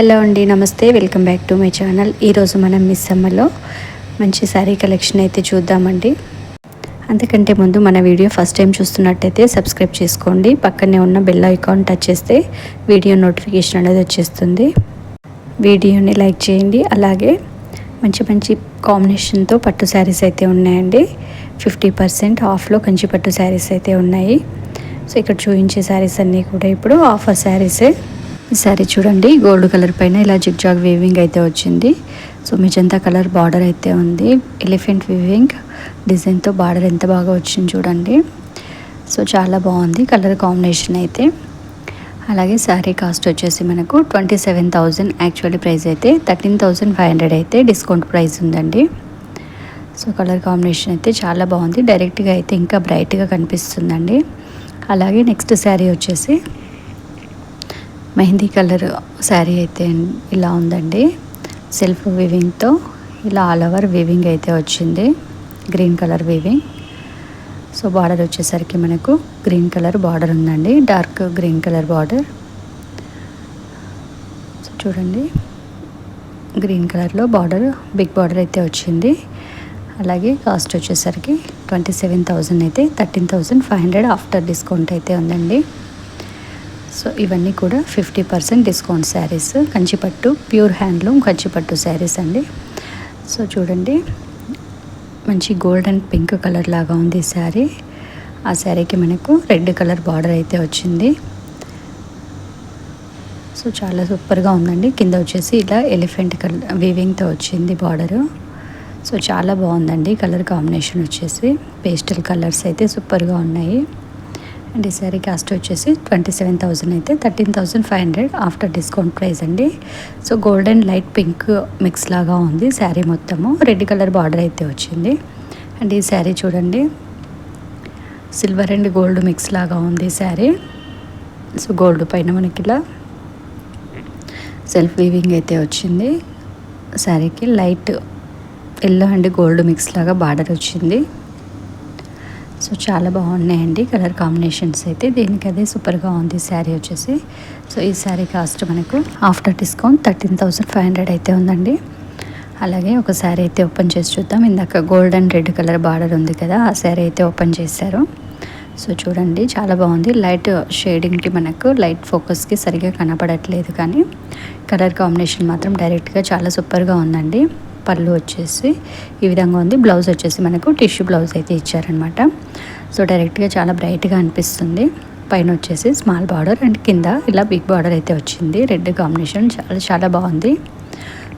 Hello అండి నమస్తే. Welcome back to my channel. ఈరోజు మనం మిస్ మంచి శారీ కలెక్షన్ అయితే చూద్దామండి. అంతకంటే ముందు మన వీడియో ఫస్ట్ టైం చూస్తున్నట్టయితే సబ్స్క్రైబ్ చేసుకోండి. పక్కనే ఉన్న బెల్ ఐకాన్ టచ్ చేస్తే వీడియో నోటిఫికేషన్ అనేది వచ్చేస్తుంది. వీడియోని లైక్ చేయండి. అలాగే మంచి మంచి కాంబినేషన్తో పట్టు శారీస్ అయితే ఉన్నాయండి. ఫిఫ్టీ పర్సెంట్ ఆఫ్లో కంచి పట్టు శారీస్ అయితే ఉన్నాయి. సో ఇక్కడ చూపించే శారీస్ అన్నీ కూడా ఇప్పుడు ఆఫర్ శారీసే. సారీ చూడండి గోల్డ్ కలర్ పైన ఇలా జిగ్జాగ్ వీవింగ్ అయితే వచ్చింది. సో మిజంతా కలర్ బార్డర్ అయితే ఉంది. ఎలిఫెంట్ వీవింగ్ డిజైన్తో బార్డర్ ఎంత బాగా వచ్చింది చూడండి. సో చాలా బాగుంది కలర్ కాంబినేషన్ అయితే. అలాగే శారీ కాస్ట్ వచ్చేసి మనకు twenty seven thousand actually price అయితే థర్టీన్ థౌజండ్ ఫైవ్ హండ్రెడ్ అయితే డిస్కౌంట్ ప్రైస్ ఉందండి. సో కలర్ కాంబినేషన్ అయితే చాలా బాగుంది. డైరెక్ట్గా అయితే ఇంకా బ్రైట్గా కనిపిస్తుందండి. అలాగే నెక్స్ట్ శారీ వచ్చేసి మెహందీ కలర్ శారీ అయితే ఇలా ఉందండి. సెల్ఫ్ వివింగ్తో ఇలా ఆల్ ఓవర్ వివింగ్ అయితే వచ్చింది. Green colour weaving so border వచ్చేసరికి మనకు గ్రీన్ కలర్ బార్డర్ ఉందండి. Dark green colour border. So చూడండి. గ్రీన్ కలర్లో బార్డర్ బిగ్ బార్డర్ అయితే వచ్చింది. అలాగే కాస్ట్ వచ్చేసరికి ట్వంటీ సెవెన్ థౌజండ్ అయితే thirteen thousand five hundred after discount అయితే ఉందండి. సో ఇవన్నీ కూడా ఫిఫ్టీ పర్సెంట్ డిస్కౌంట్ శారీస్. కంచిపట్టు ప్యూర్ హ్యాండ్లూమ్ కంచిపట్టు శారీస్ అండి. సో చూడండి మంచి గోల్డ్ అండ్ పింక్ కలర్ లాగా ఉంది శారీ. ఆ శారీకి మనకు రెడ్ కలర్ బార్డర్ అయితే వచ్చింది. సో చాలా సూపర్గా ఉందండి. కింద వచ్చేసి ఇలా ఎలిఫెంట్ కలర్ వీవింగ్తో వచ్చింది బార్డరు. సో చాలా బాగుందండి కలర్ కాంబినేషన్ వచ్చేసి. పేస్టల్ కలర్స్ అయితే సూపర్గా ఉన్నాయి. అండ్ ఈ సారీ కాస్ట్ వచ్చేసి ట్వంటీ సెవెన్ థౌజండ్ అయితే thirteen thousand five hundred after discount price అండి. So golden light pink mix లాగా ఉంది శారీ మొత్తము. రెడ్ కలర్ బార్డర్ అయితే వచ్చింది. అండ్ ఈ శారీ చూడండి. సిల్వర్ అండ్ గోల్డ్ మిక్స్ లాగా ఉంది శారీ సో గోల్డ్ పైన మనకి ఇలా సెల్ఫ్ వీవింగ్ అయితే వచ్చింది. శారీకి light yellow and gold mix లాగా బార్డర్ వచ్చింది. సో చాలా బాగున్నాయండి కలర్ కాంబినేషన్స్ అయితే. దీనికి అదే సూపర్గా ఉంది శారీ వచ్చేసి. సో ఈ శారీ కాస్ట్ మనకు after discount thirteen thousand five hundred అయితే ఉందండి. అలాగే ఒక శారీ అయితే ఓపెన్ చేసి చూద్దాం. ఇందాక gold and red colour border ఉంది కదా ఆ శారీ అయితే ఓపెన్ చేశారు. సో చూడండి చాలా బాగుంది. లైట్ షేడింగ్కి మనకు లైట్ ఫోకస్కి సరిగా కనపడట్లేదు కానీ కలర్ కాంబినేషన్ మాత్రం డైరెక్ట్గా చాలా సూపర్గా ఉందండి. పళ్ళు వచ్చేసి ఈ విధంగా ఉంది. బ్లౌజ్ వచ్చేసి మనకు టిష్యూ బ్లౌజ్ అయితే ఇచ్చారనమాట సో డైరెక్ట్గా చాలా బ్రైట్గా అనిపిస్తుంది. పైన వచ్చేసి స్మాల్ బార్డర్ అండ్ కింద ఇలా బిగ్ బార్డర్ అయితే వచ్చింది. రెడ్ కాంబినేషన్ చాలా చాలా బాగుంది.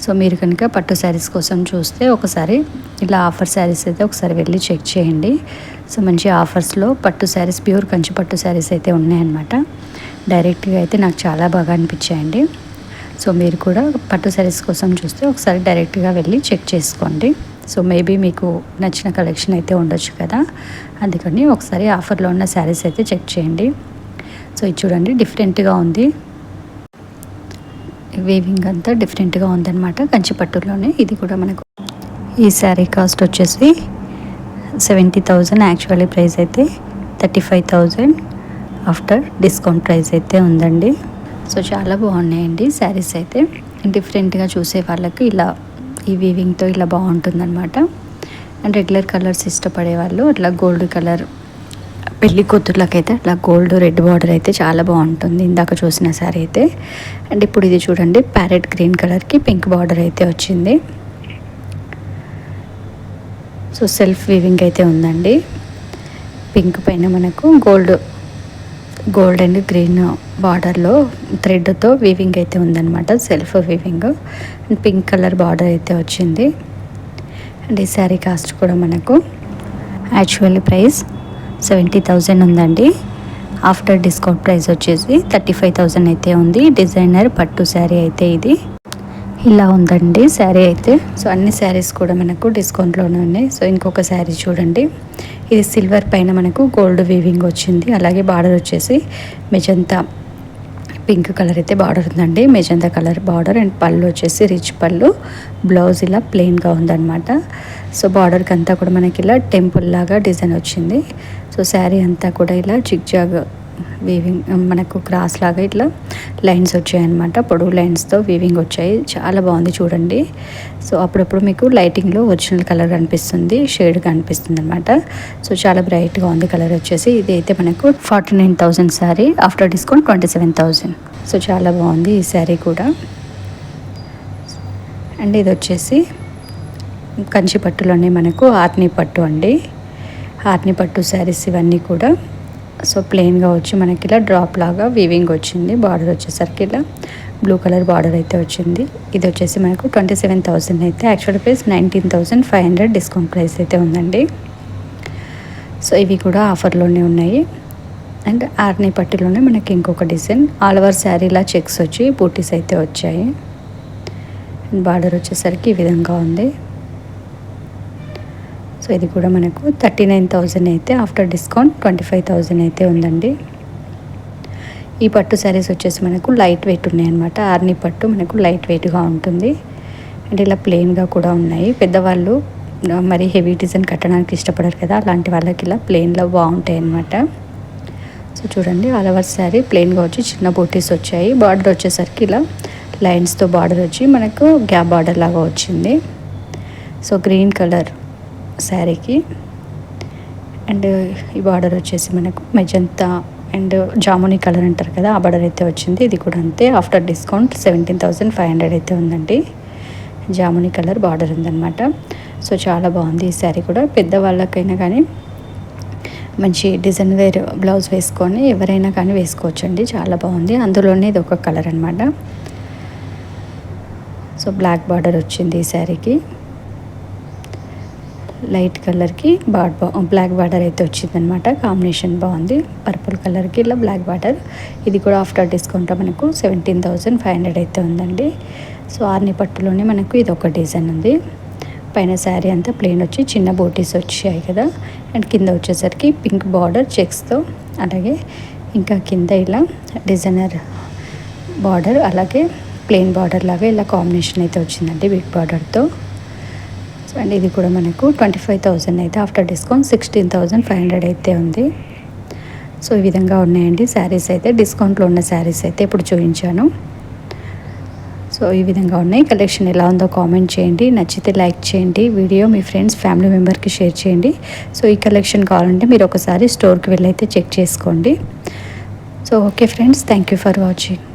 సో మీరు కనుక పట్టు శారీస్ కోసం చూస్తే ఒకసారి ఇలా ఆఫర్ శారీస్ అయితే ఒకసారి వెళ్ళి చెక్ చేయండి. సో మంచి ఆఫర్స్లో పట్టు శారీస్ ప్యూర్ కంచి పట్టు శారీస్ అయితే ఉన్నాయన్నమాట. డైరెక్ట్గా అయితే నాకు చాలా బాగా అనిపించాయండి. సో మీరు కూడా పట్టు శారీస్ కోసం చూస్తే ఒకసారి డైరెక్ట్గా వెళ్ళి చెక్ చేసుకోండి. సో మేబీ మీకు నచ్చిన కలెక్షన్ అయితే ఉండొచ్చు కదా. అందుకని ఒకసారి ఆఫర్లో ఉన్న శారీస్ అయితే చెక్ చేయండి. సో ఇది చూడండి డిఫరెంట్గా ఉంది. వేవింగ్ అంతా డిఫరెంట్గా ఉందన్నమాట. కంచిపట్టులోనే ఇది కూడా మనకు ఈ శారీ కాస్ట్ వచ్చేసి సెవెంటీ థౌజండ్ యాక్చువల్లీ ప్రైస్ అయితే thirty five thousand after discount price అయితే ఉందండి. సో చాలా బాగున్నాయండి శారీస్ అయితే. డిఫరెంట్గా చూసే వాళ్ళకి ఇలా ఈ వీవింగ్తో ఇలా బాగుంటుందన్నమాట. అండ్ రెగ్యులర్ కలర్స్ ఇష్టపడే వాళ్ళు అట్లా గోల్డ్ కలర్ పెళ్ళి కూతుర్లకైతే అట్లా గోల్డ్ రెడ్ బార్డర్ అయితే చాలా బాగుంటుంది ఇందాక చూసిన శారీ అయితే. అండ్ ఇప్పుడు ఇది చూడండి ప్యారెట్ గ్రీన్ కలర్కి పింక్ బార్డర్ అయితే వచ్చింది. సో సెల్ఫ్ వీవింగ్ అయితే ఉందండి. పింక్ పైన మనకు గోల్డ్ గోల్డ్ అండ్ గ్రీన్ బార్డర్లో థ్రెడ్తో వీవింగ్ అయితే ఉందన్నమాట self weaving. And pink colour border అయితే వచ్చింది. అండ్ ఈ శారీ కాస్ట్ కూడా మనకు యాక్చువల్ ప్రైస్ సెవెంటీ థౌజండ్ ఉందండి. ఆఫ్టర్ డిస్కౌంట్ ప్రైస్ వచ్చేసి థర్టీ ఫైవ్ థౌజండ్ అయితే ఉంది. డిజైనర్ పట్టు శారీ అయితే ఇది. ఇలా ఉందండి శారీ అయితే. సో అన్ని శారీస్ కూడా మనకు డిస్కౌంట్లోనే ఉన్నాయి. సో ఇంకొక శారీ చూడండి. ఇది సిల్వర్ పైన మనకు గోల్డ్ వీవింగ్ వచ్చింది. అలాగే బార్డర్ వచ్చేసి మెజంతా పింక్ కలర్ అయితే బార్డర్ ఉందండి. మెజంతా కలర్ బార్డర్ అండ్ పళ్ళు వచ్చేసి రిచ్ పళ్ళు. బ్లౌజ్ ఇలా ప్లెయిన్గా ఉందన్నమాట. సో బార్డర్కి అంతా కూడా మనకి ఇలా టెంపుల్ లాగా డిజైన్ వచ్చింది. సో శారీ అంతా కూడా ఇలా జిగ్జాగ్ వీవింగ్ um, మనకు క్రాస్ లాగా ఇట్లా లైన్స్ వచ్చాయన్నమాట. పొడవు లైన్స్తో వీవింగ్ వచ్చాయి. చాలా బాగుంది చూడండి. సో అప్పుడప్పుడు మీకు లైటింగ్లో ఒరిజినల్ కలర్ కనిపిస్తుంది. షేడ్ కనిపిస్తుంది అనమాట సో చాలా బ్రైట్గా ఉంది కలర్ వచ్చేసి. ఇది అయితే మనకు forty nine thousand sari after discount twenty seven thousand so చాలా బాగుంది ఈ శారీ కూడా. అండ్ ఇది వచ్చేసి కంచి పట్టులోనే మనకు ఆర్ని పట్టు అండి. ఆర్ని పట్టు శారీస్ ఇవన్నీ కూడా. సో ప్లెయిన్గా వచ్చి మనకి ఇలా డ్రాప్ లాగా వీవింగ్ వచ్చింది. బార్డర్ వచ్చేసరికి ఇలా బ్లూ కలర్ బార్డర్ అయితే వచ్చింది. ఇది వచ్చేసి మనకు ట్వంటీ సెవెన్ థౌసండ్ అయితే. Actual price nineteen thousand five hundred discount price అయితే ఉందండి. సో ఇవి కూడా ఆఫర్లోనే ఉన్నాయి. అండ్ ఆర్ని పట్టులోనే మనకి ఇంకొక డిజైన్ ఆల్ ఓవర్ శారీలా చెక్స్ వచ్చి బూటీస్ అయితే వచ్చాయి. బార్డర్ వచ్చేసరికి ఈ విధంగా ఉంది. సో ఇది కూడా మనకు థర్టీ నైన్ థౌజండ్ అయితే after discount twenty five thousand అయితే ఉందండి. ఈ పట్టు శారీస్ వచ్చేసి మనకు లైట్ వెయిట్ ఉన్నాయన్నమాట. ఆర్ని పట్టు మనకు లైట్ వెయిట్గా ఉంటుంది. అండ్ ఇలా ప్లెయిన్గా కూడా ఉన్నాయి. పెద్దవాళ్ళు మరి హెవీ డిజైన్ కట్టడానికి ఇష్టపడరు కదా అలాంటి వాళ్ళకి ఇలా ప్లెయిన్లో బాగుంటాయి అన్నమాట సో చూడండి అలవర్ శారీ ప్లెయిన్గా వచ్చి చిన్న బోటీస్ వచ్చాయి. బార్డర్ వచ్చేసరికి ఇలా లైన్స్తో బార్డర్ వచ్చి మనకు గ్యాప్ బార్డర్ లాగా వచ్చింది. సో గ్రీన్ కలర్ శారీకి. అండ్ ఈ బార్డర్ వచ్చేసి మనకు మెజంతా అండ్ జామునీ కలర్ అంటారు కదా ఆ బార్డర్ అయితే వచ్చింది. ఇది కూడా అంతే. After discount seventeen thousand five hundred అయితే ఉందండి. జాముని కలర్ బార్డర్ ఉందన్నమాట. సో చాలా బాగుంది ఈ శారీ కూడా. పెద్దవాళ్ళకైనా కానీ మంచి డిజైన్ వేర్ బ్లౌజ్ వేసుకొని ఎవరైనా కానీ వేసుకోవచ్చండి. చాలా బాగుంది. అందులోనే ఇది ఒక కలర్ అనమాట సో బ్లాక్ బార్డర్ వచ్చింది ఈ శారీకి. లైట్ కలర్కి బాడ్ బ్లాక్ బార్డర్ అయితే వచ్చిందనమాట కాంబినేషన్ బాగుంది. పర్పుల్ కలర్కి ఇలా బ్లాక్ బార్డర్. ఇది కూడా ఆఫ్టర్ డిస్కౌంట్ మనకు సెవెంటీన్ థౌజండ్ ఫైవ్ హండ్రెడ్ అయితే ఉందండి. సో ఆర్ని పట్టులోనే మనకు ఇది ఒక డిజైన్ ఉంది. పైన శారీ అంతా ప్లెయిన్ వచ్చి చిన్న బోటీస్ వచ్చాయి కదా. అండ్ కింద వచ్చేసరికి పింక్ బార్డర్ చెక్స్తో. అలాగే ఇంకా కింద ఇలా డిజైనర్ బార్డర్ అలాగే ప్లెయిన్ బార్డర్ లాగా ఇలా కాంబినేషన్ అయితే వచ్చిందండి బిగ్ బార్డర్తో. సో అండ్ ఇది కూడా మనకు ట్వంటీ ఫైవ్ థౌజండ్ అయితే after discount sixteen thousand five hundred అయితే ఉంది. సో ఈ విధంగా ఉన్నాయండి శారీస్ అయితే. డిస్కౌంట్లో ఉన్న శారీస్ అయితే ఇప్పుడు చూపించాను. సో ఈ విధంగా ఉన్నాయి. కలెక్షన్ ఎలా ఉందో కామెంట్ చేయండి. నచ్చితే లైక్ చేయండి. వీడియో మీ ఫ్రెండ్స్ ఫ్యామిలీ మెంబర్కి షేర్ చేయండి. సో ఈ కలెక్షన్ కావాలంటే మీరు ఒకసారి స్టోర్కి వెళ్ళైతే చెక్ చేసుకోండి. So okay friends thank you for watching